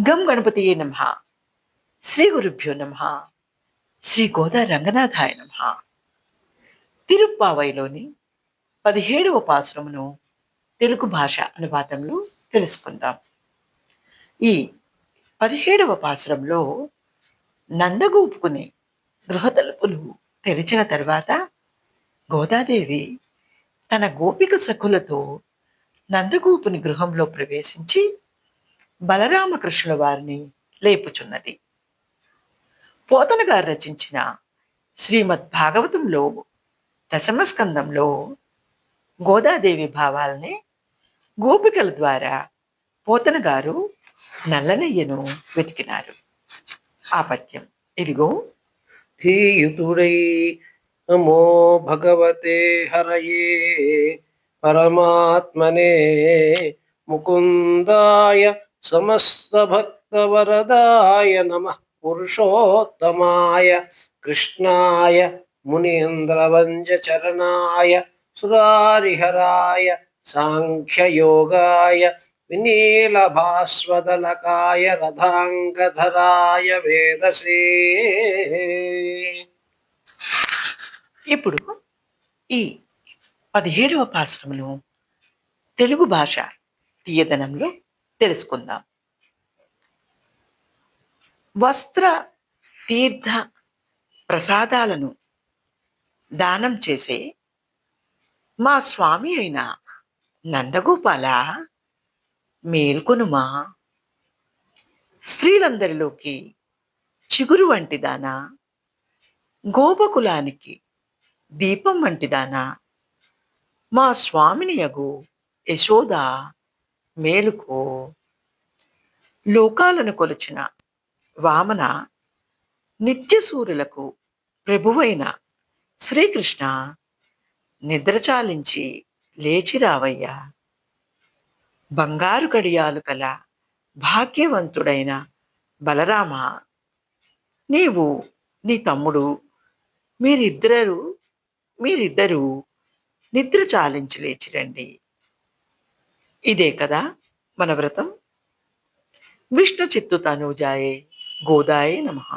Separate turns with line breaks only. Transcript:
గం గణపతియే నమ. శ్రీ గురుభ్యో నమ. శ్రీ గోదా రంగనాథాయ నమ. తిరుప్పావైలోని పదిహేడవ పాశ్రమును తెలుగు భాష అనువాదంలో తెలుసుకుందాం. ఈ పదిహేడవ పాశ్రంలో నందగూపుకుని గృహ తలుపులు తెరిచిన తర్వాత గోదాదేవి తన గోపిక సఖులతో నందగూపుని గృహంలో ప్రవేశించి బలరామకృష్ణుల వారిని లేపుచున్నది. పోతన గారు రచించిన శ్రీమద్ భాగవతంలో దశమస్కందంలో గోదాదేవి భావాలని గోపికల ద్వారా పోతన గారు నల్లనయ్యను వెతికినారు. ఆ పద్యం ఇదిగో.
ధీయుతుడై నమో భగవతే హరయే. పరమాత్మనే ముకుందాయ సమస్త భక్త వరదాయ నమ పురుషోత్తమాయ కృష్ణాయ మునీంద్రవంజ చరణాయ సురారిహరాయ సాంఖ్యయోగాయ వినీలభాస్వదలకాయ రథాంగధరాయ వేదసే
ఇప్పుడు ఈ పదిహేడవ పాశ్రమును తెలుగు భాష తీయదనంలో తెలుసుకుందాం. వస్త్ర తీర్థ ప్రసాదాలను దానం చేసే మా స్వామి అయిన నందగోపాల మేల్కొనుమా. స్త్రీలందరిలోకి చిగురు వంటిదానా గోపకులానికి దీపం వంటిదానా మా స్వామిని యగు యశోద మేలుకో. లోకాలను కొలిచిన వామన నిత్యసూరులకు ప్రభువైన శ్రీకృష్ణ నిద్రచాలించి లేచి రావయ్యా. బంగారు కడియాలు కల భాగ్యవంతుడైన బలరామ నీవు నీ తమ్ముడు మీరిద్దరూ మీరిద్దరూ నిద్ర చాలించి లేచిరండి ఇదే కదా మన వ్రతం. విష్ణు చిత్తు తనూజాయే గోదాయే నమః.